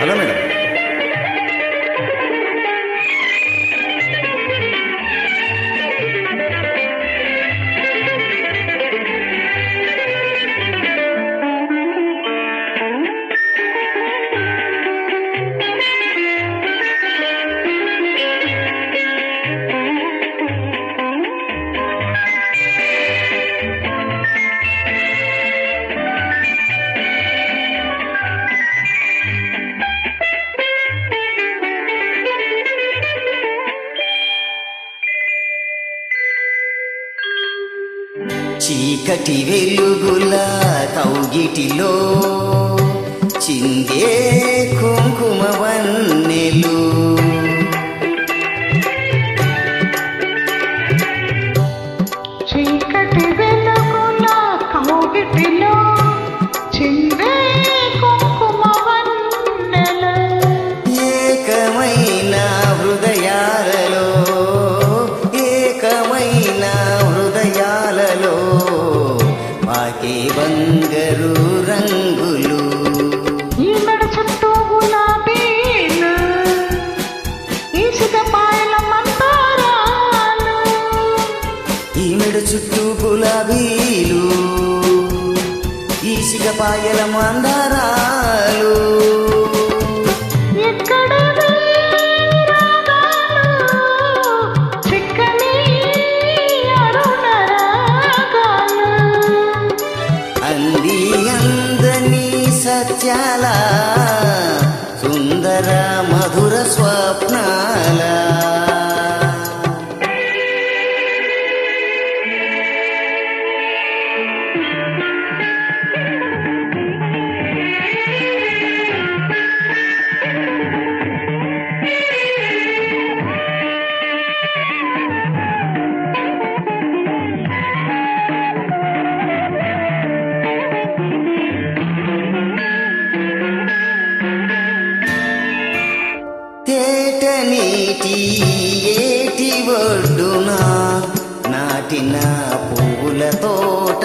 Hello madam చీకటి వెలుగుల కౌగిటిలో చిందే కుంకుమ వన్నెలు. papá y el amor andar. తేట నీటి ఏటి ఒడ్డున నాటిన పువ్వుల తోట.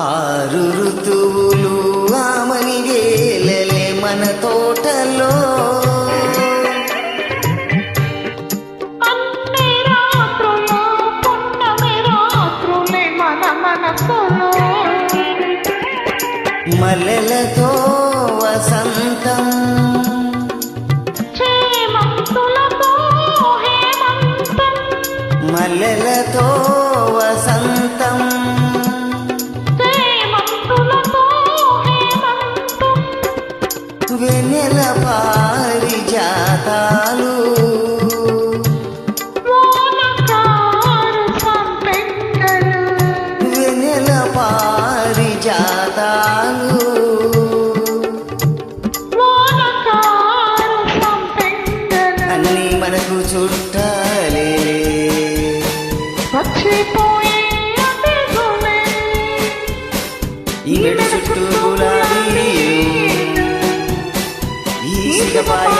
ఆరు ఋతువులు ఆమని వేలలే మన తోటలో. మల్లెలతో వసంతం. మల్లెలతో వసంతం. సంపెంగలు వెన్నెల పారిజాతాలు అన్నీ మనకు చుట్టాలే. చుట్టూ గులాబీలు. ఈ సిగపాయ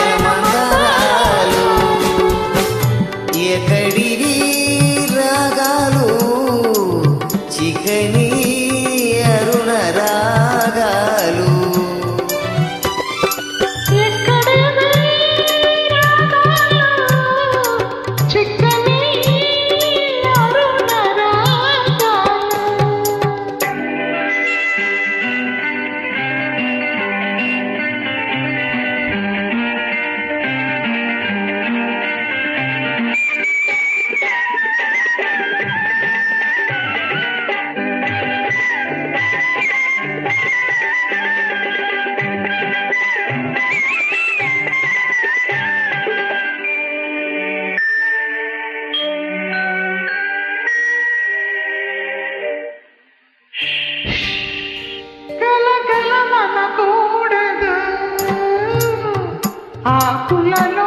ఆకులలో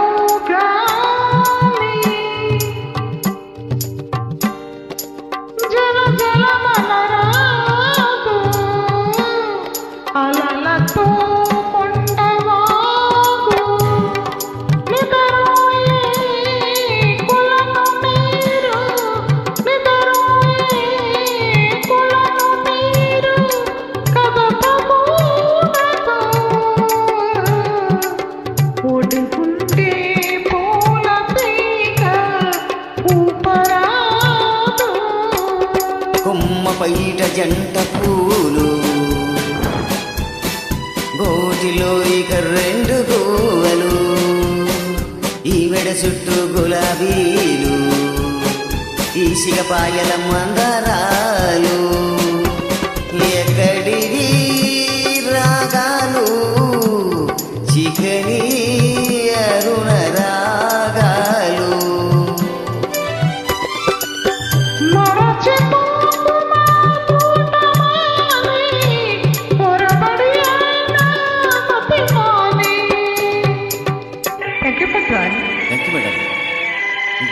పైట జంట పూలు. గోటిలో ఇక రెండు గోవలు ఈమెడ చుట్టూ గులాబీలు. ఈసిక పాయల మందరాలు.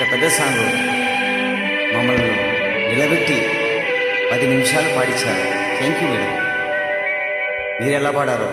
ఇంత పెద్ద సాంగ్ మమ్మల్ని నిలబెట్టి పది నిమిషాలు పాడించారు థ్యాంక్ యూ మేడం మీరు ఎలా పాడారో